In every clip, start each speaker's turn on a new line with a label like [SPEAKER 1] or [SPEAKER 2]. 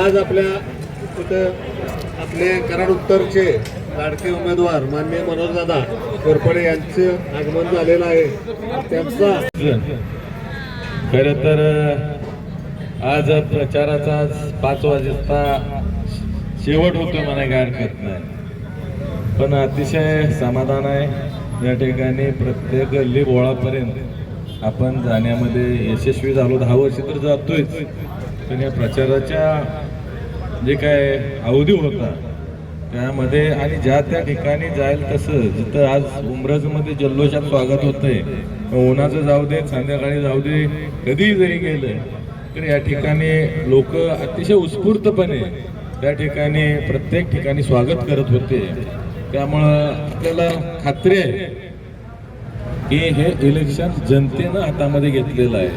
[SPEAKER 1] आज आपल्या तिथं आपले कराड उत्तरचे लाडके उमेदवार माननीय मनोजदादा कोरपडे यांचं आगमन झालेलं आहे. त्यांचा
[SPEAKER 2] खर तर आज प्रचाराचा आज पाच वाजता शेवट होतो मला काय हरकत नाही पण अतिशय समाधान आहे. या ठिकाणी प्रत्येक गल्ली बोळापर्यंत आपण जाण्यामध्ये यशस्वी झालो. दहा वर्ष तर जातोयच. पण या प्रचाराच्या जे काय अवधी होता त्यामध्ये आणि ज्या त्या ठिकाणी जाईल तसं जिथं आज उमरजमध्ये जल्लोषात स्वागत होतंय उन्हाचं जाऊ दे संध्याकाळी जाऊ दे कधीही जरी गेलं तर या ठिकाणी लोक अतिशय उत्स्फूर्तपणे त्या ठिकाणी प्रत्येक ठिकाणी स्वागत करत होते. त्यामुळं आपल्याला खात्री आहे की हे इलेक्शन जनतेनं हातामध्ये घेतलेलं आहे.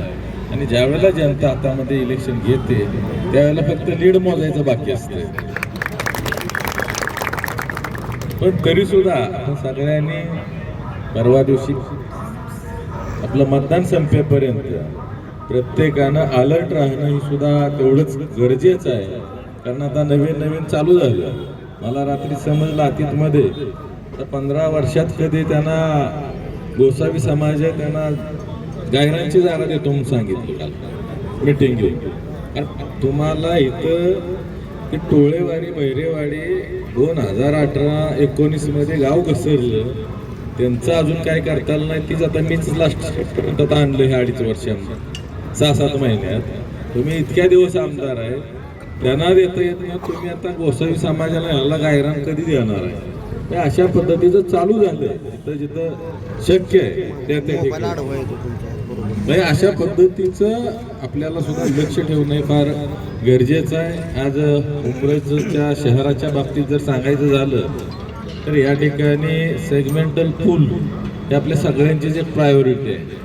[SPEAKER 2] आणि ज्या वेळेला जनता हातामध्ये इलेक्शन घेते त्यावेळेला फक्त लीड मोजायचं बाकी असते. पण तरी सुद्धा आपण सगळ्यांनी परवा दिवशी आपलं मतदान संपेपर्यंत प्रत्येकानं अलर्ट राहणं ही सुद्धा तेवढंच गरजेचं आहे. कारण आता नवीन नवीन चालू झालं. मला रात्री समजलं अतीतमध्ये. तर पंधरा वर्षात कधी त्यांना गोसावी समाज आहे त्यांना गायरांची जागा देतो म्हणून सांगितलं काल. मिटिंग घेऊन. कारण तुम्हाला इथं ते टोळेवाडी बैरेवाडी दोन हजार अठरा एकोणीसमध्ये गाव घसरलं त्यांचं अजून काय करता आलं नाही तीच आता मीच लास्ट आता आणलं हे अडीच वर्षांना सहा सात महिन्यात. तुम्ही इतक्या दिवस आमदार आहे त्यांना देता येत नाही तुम्ही आता गोसावी समाजाला ह्याला गायरान कधी देणार आहे? हे अशा पद्धतीचं चालू झालं जिथं जिथं शक्य आहे त्या त्या ठिकाणी. म्हणजे अशा पद्धतीचं आपल्याला सुद्धा लक्ष ठेवणं हे फार गरजेचं आहे. आज उमरजच्या शहराच्या बाबतीत जर सांगायचं झालं तर या ठिकाणी सेगमेंटल पूल हे आपल्या सगळ्यांचीच एक प्रायोरिटी आहे.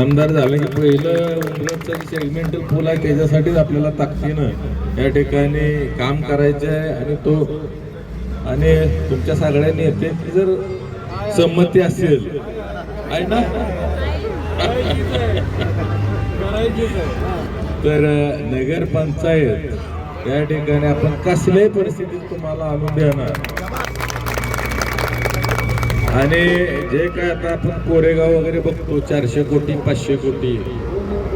[SPEAKER 2] आमदार झालं की पहिलं उमरजचं जे सेगमेंटल पूल आहे त्याच्यासाठीच आपल्याला ताकदीनं या ठिकाणी काम करायचं आहे. आणि तो आणि तुमच्या सगळ्या नेत्यांची जर संमती असेल. आहे ना? तर नगरपंचायत या ठिकाणी आपण कसल्याही परिस्थितीत तुम्हाला आणून देणार. आणि जे काय आता आपण कोरेगाव वगैरे बघतो चारशे कोटी पाचशे कोटी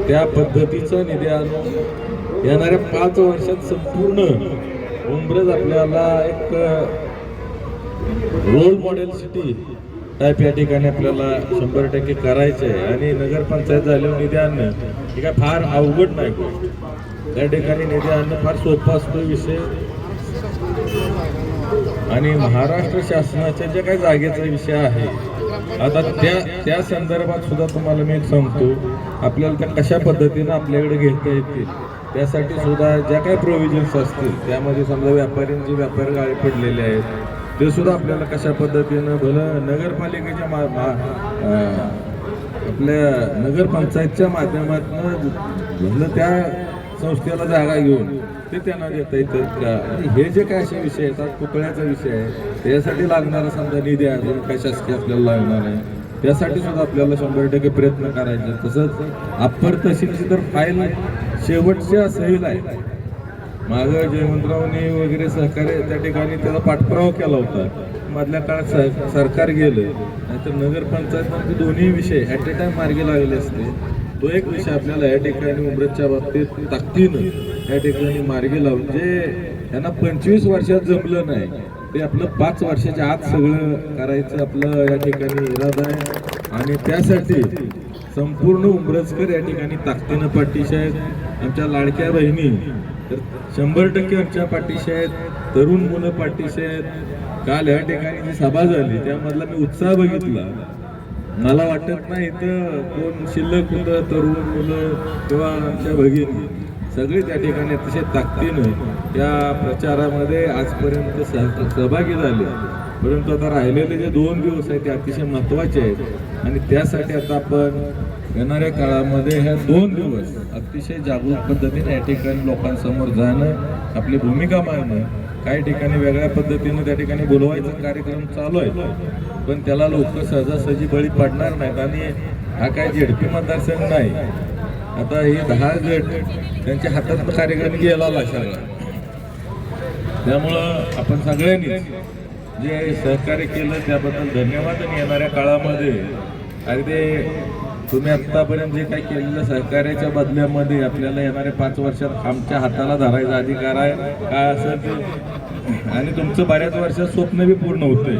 [SPEAKER 2] त्या पद्धतीचा निधी आणून येणाऱ्या पाच वर्षात संपूर्ण उमरज आपल्याला एक रोल मॉडेल सिटी टाईप या ठिकाणी आपल्याला शंभर टक्के करायचं आहे. आणि नगरपंचायत झाल्यावर निधी आणणं हे काय फार अवघड नाही गोष्ट. त्या ठिकाणी निधी आणणं फार सोपा असतो विषय. आणि महाराष्ट्र शासनाच्या ज्या काही जागेचा विषय आहे आता त्या त्या संदर्भात सुद्धा तुम्हाला मी सांगतो आपल्याला त्या कशा पद्धतीनं आपल्याकडे घेता येतील? त्यासाठी सुद्धा ज्या काही प्रोव्हिजन्स असतील त्यामध्ये समजा व्यापाऱ्यांचे व्यापार गाळे पडलेले आहेत ते सुद्धा आपल्याला कशा पद्धतीनं भलं नगरपालिकेच्या मा मा- आपल्या नगरपंचायतच्या माध्यमातून भलं त्या संस्थेला जागा घेऊन ते त्यांना देता येतं का? हे जे काय असे विषय आहेत पुतळ्याचा विषय आहे त्यासाठी लागणारा समजा निधी अजून काय शासकीय आपल्याला लागणार आहे त्यासाठी सुद्धा आपल्याला शंभर टक्के प्रयत्न करायचे तसंच अप्पर तहसीलची तर फाईल शेवटच्या सहीला आहे. मागं जयवंतरावने वगैरे सहकार्य त्या ठिकाणी त्याचा पाठपुरावा केला होता. मधल्या काळात सह- सरकार गेलं नाहीतर नगरपंचायत दोन्ही विषय ॲट अ टाइम मार्गी लागले असते. तो एक विषय आपल्याला या ठिकाणी उमरतच्या बाबतीत ताकदीनं या ठिकाणी मार्गी लावून जे यांना पंचवीस वर्षात जमलं नाही ते आपलं पाच वर्षाच्या आत सगळं करायचं आपलं या ठिकाणी इरादा आहे. आणि त्यासाठी संपूर्ण उमरजकर या ठिकाणी ताकदीनं पाठीशी आहेत. आमच्या लाडक्या बहिणी तर शंभर टक्के आमच्या पाठीशी आहेत. तरुण मुलं पाठीशी आहेत. काल या ठिकाणी जी सभा झाली त्यामधला मी उत्साह बघितला. मला वाटत नाही इथं कोण शिल्लक होतं तरुण मुलं किंवा आमच्या भगिनी. सगळे त्या ठिकाणी अतिशय ताकदीनं त्या प्रचारामध्ये आजपर्यंत सह सहभागी झाले. परंतु आता राहिलेले जे दोन दिवस आहेत ते अतिशय महत्त्वाचे आहेत. आणि त्यासाठी आता आपण येणाऱ्या काळामध्ये ह्या दोन दिवस अतिशय जागरूक पद्धतीने या ठिकाणी लोकांसमोर जाणं आपली भूमिका मांडणं काही ठिकाणी वेगळ्या पद्धतीनं त्या ठिकाणी बोलवायचा कार्यक्रम चालू आहे. पण त्याला लोक सहजासहजी बळी पडणार नाहीत आणि हा काय झेडपी मतदारसंघ नाही. आता हे दहा गट त्यांच्या हातात कार्यक्रम गेला सगळा. त्यामुळं आपण सगळ्यांनी जे सहकार्य केलं त्याबद्दल धन्यवाद आणि येणाऱ्या काळामध्ये अगदी तुम्ही आत्तापर्यंत जे काही केलेलं सहकार्याच्या बदल्यामध्ये आपल्याला येणाऱ्या पाच वर्षात आमच्या हाताला धरायचा अधिकार आहे. काय असं ते आणि तुमचं बऱ्याच वर्षात स्वप्न बी पूर्ण होते